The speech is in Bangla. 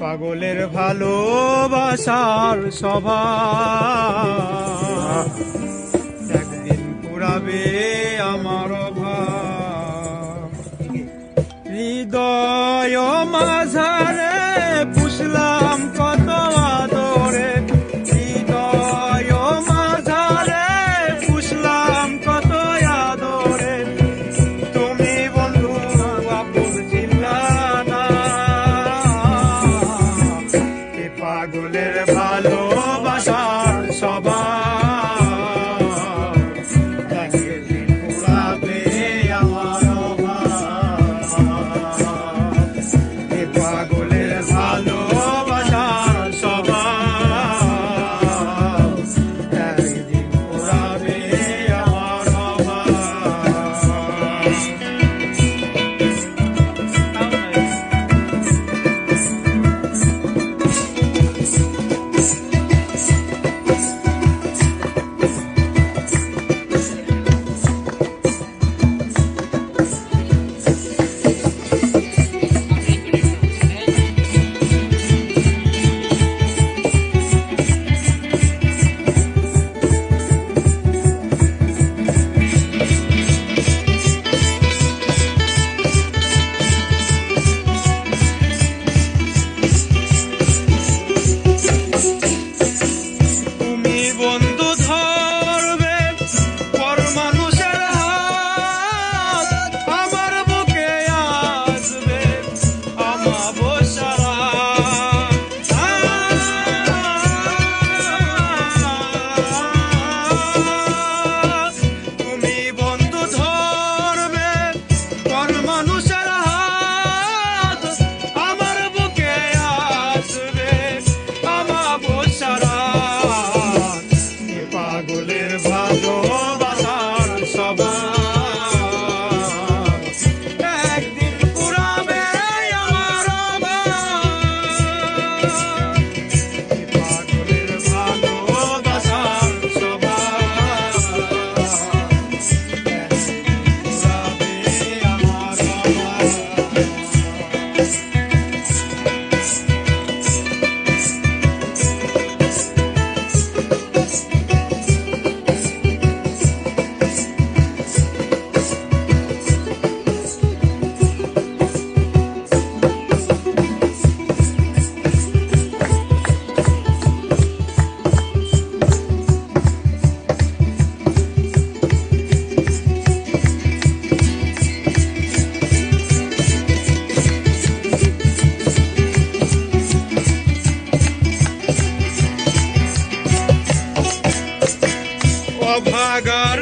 পাগলের ভালোবাসার সভা। একদিন পুরাবে আমার হৃদয় মাঝারে অভাগার